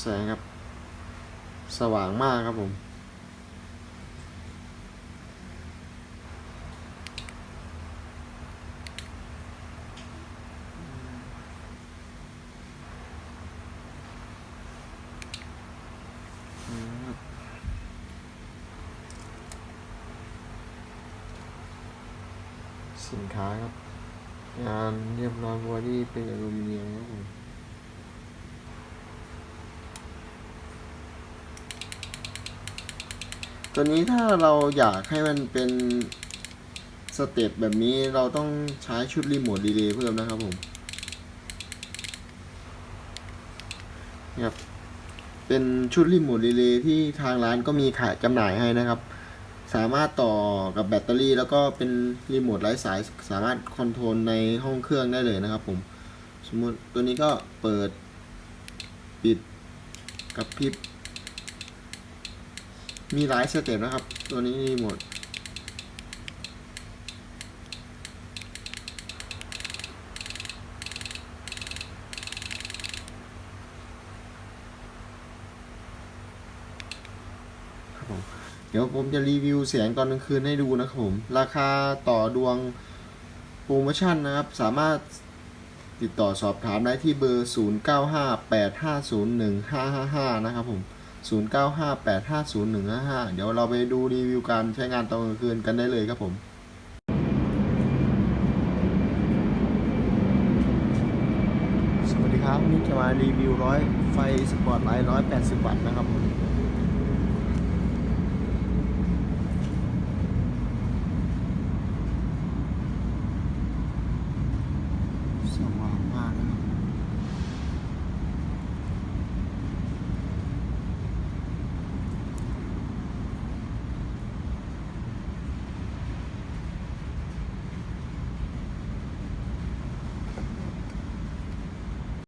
แสงครับ สว่างมากครับผมสินค้าครับ งานเรียบร้อยบอดี้เป็นอลูมิเนียมครับผม ตัวนี้ถ้าเราอยากให้มันเป็นสเต็ปแบบนี้เราต้องใช้ชุดรีโมทดีเลย์เพิ่มนะครับผมนะครับเป็นชุดรีโมทดีเลย์ที่ทางร้านก็มีขายจำหน่ายให้นะครับ สามารถต่อกับแบตเตอรี่ แล้วก็เป็นรีโมทไร้สายสามารถคอนโทรลในห้องเครื่องได้เลยนะครับผมสมมติตัวนี้ก็เปิดปิดกับพริบ มีหลายสเต็ปนะครับ ตัวนี้รีโมทครับผมเดี๋ยวผมจะรีวิวเสียงตอนกลางคืนให้ดูนะครับผม ราคาต่อดวงโปรโมชั่นนะครับ สามารถติดต่อสอบถามได้ที่เบอร์ 0958501555 นะครับผม 0958501555 เดี๋ยวเราไปดูรีวิวการใช้งานตอนกลางคืนกันได้เลยครับผมสวัสดีครับวันนี้จะมารีวิวร้อยไฟสปอร์ตไลท์180 วัตต์นะครับ